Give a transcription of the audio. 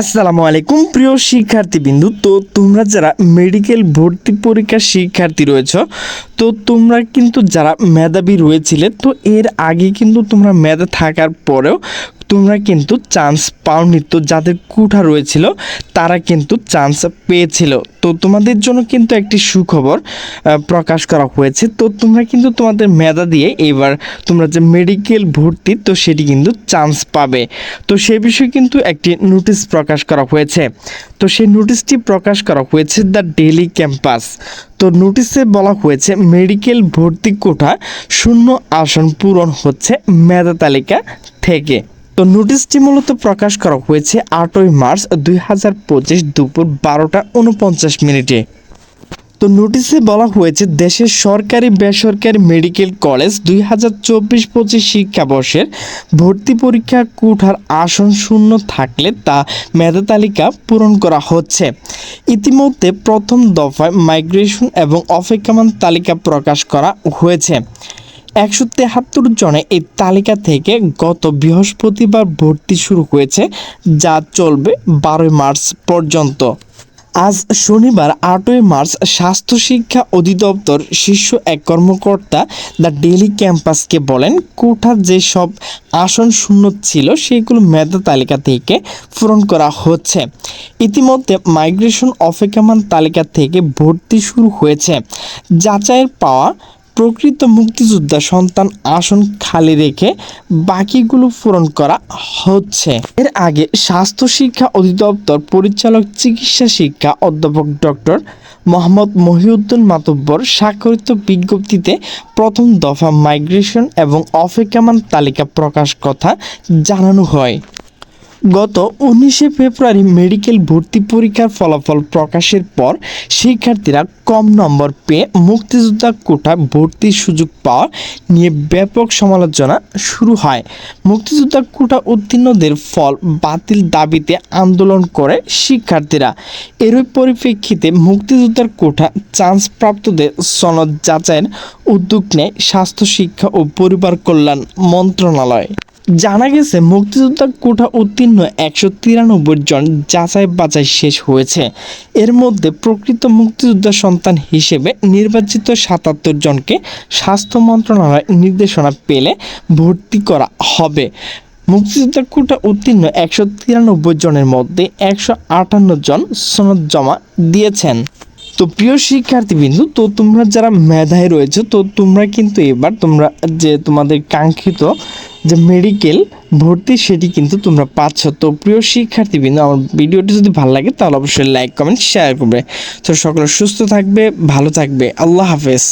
আসসালামু আলাইকুম প্রিয় শিক্ষার্থীবৃন্দু। তো তোমরা যারা মেডিকেল ভর্তি পরীক্ষার শিক্ষার্থী রয়েছ, তো তোমরা কিন্তু যারা মেধাবী রয়েছিলে, তো এর আগে কিন্তু তোমরা মেধা থাকার পরেও তোমরা কিন্তু চান্স পাওনি তো যাদের কুঠা রয়েছিল, তারা কিন্তু চান্স পেয়েছিল। তো তোমাদের জন্য কিন্তু একটি সুখবর প্রকাশ করা হয়েছে। তো তোমরা কিন্তু তোমাদের মেধা দিয়ে এবার তোমরা যে মেডিকেল ভর্তি, তো সেটি কিন্তু চান্স পাবে। তো সে বিষয়ে কিন্তু একটি নোটিশ প্রকাশ করা হয়েছে। তো সেই নোটিশটি প্রকাশ করা হয়েছে দ্য ডেলি ক্যাম্পাস তো নোটিশে বলা হয়েছে মেডিকেল ভর্তি কোঠা শূন্য আসন পূরণ হচ্ছে মেধা তালিকা থেকে। তো নোটিশটি মূলত প্রকাশ করা হয়েছে আটই মার্চ দুই হাজার পঁচিশ দুপুর বারোটা উনপঞ্চাশ মিনিটে। তো নোটিশে বলা হয়েছে দেশের সরকারি বেসরকারি মেডিকেল কলেজ দুই হাজার চব্বিশ পঁচিশ শিক্ষাবর্ষের ভর্তি পরীক্ষা কোঠার আসন শূন্য থাকলে তা মেধা তালিকা পূরণ করা হচ্ছে। ইতিমধ্যে প্রথম দফায় মাইগ্রেশন এবং অপেক্ষমান তালিকা প্রকাশ করা হয়েছে। একশো তেহাত্তর জনে এই তালিকা থেকে গত বৃহস্পতিবার ভর্তি শুরু হয়েছে, যা চলবে বারোই মার্চ পর্যন্ত। আজ শনিবার আটই মার্চ স্বাস্থ্য শিক্ষা অধিদপ্তর শীর্ষ এক কর্মকর্তা দ্য ডেলি ক্যাম্পাসকে বলেন কোঠার যেসব আসন শূন্য ছিল, সেগুলো মেধা তালিকা থেকে পূরণ করা হচ্ছে। ইতিমধ্যে মাইগ্রেশন অপেক্ষমান তালিকা থেকে ভর্তি শুরু হয়েছে। যাচাইয়ের পাওয়া প্রকৃত মুক্তিযোদ্ধা সন্তান আসন খালি রেখে বাকিগুলো পূরণ করা হচ্ছে। এর আগে স্বাস্থ্য শিক্ষা অধিদপ্তর পরিচালক চিকিৎসা শিক্ষা অধ্যাপক ডক্টর মোহাম্মদ মহিউদ্দিন মাতব্বর স্বাক্ষরিত বিজ্ঞপ্তিতে প্রথম দফা মাইগ্রেশন এবং অপেক্ষমান তালিকা প্রকাশ কথা জানানো হয়। গত উনিশে ফেব্রুয়ারি মেডিকেল ভর্তি পরীক্ষার ফলাফল প্রকাশের পর শিক্ষার্থীরা কম নম্বর পেয়ে মুক্তিযোদ্ধা কোটা ভর্তির সুযোগ পাওয়া নিয়ে ব্যাপক সমালোচনা শুরু হয়। মুক্তিযোদ্ধা কোটা উত্তীর্ণদের ফল বাতিল দাবিতে আন্দোলন করে শিক্ষার্থীরা। এরই পরিপ্রেক্ষিতে মুক্তিযোদ্ধার কোঠা চান্স প্রাপ্তদের সনদ যাচাইয়ের উদ্যোগ নেয় স্বাস্থ্য, শিক্ষা ও পরিবার কল্যাণ মন্ত্রণালয়। জানা গেছে মুক্তিযোদ্ধা কোঠা উত্তীর্ণ একশো তিরানব্বই জন যাচাই বাছাই শেষ হয়েছে। এর মধ্যে প্রকৃত মুক্তিযোদ্ধা সন্তান হিসেবে নির্বাচিত সাতাত্তর জনকে স্বাস্থ্য মন্ত্রণালয় নির্দেশনা পেলে ভর্তি করা হবে। মুক্তিযোদ্ধা কোটা উত্তীর্ণ একশো তিরানব্বই জনের মধ্যে একশো আটান্ন জন সনদ জমা দিয়েছেন। তো প্রিয় শিক্ষার্থীবৃন্দু, তো তোমরা যারা মেধায় রয়েছে, তো তোমরা কিন্তু এবার তোমরা যে তোমাদের কাঙ্ক্ষিত যে মেডিকেল ভর্তি সেটি কিন্তু তোমরা পাচ্ছ। তো প্রিয় শিক্ষার্থীবৃন্দ, আমার ভিডিওটি যদি ভালো লাগে, তাহলে অবশ্যই লাইক কমেন্ট শেয়ার করবে। তো সকলে সুস্থ থাকবে, ভালো থাকবে। আল্লাহ হাফেজ।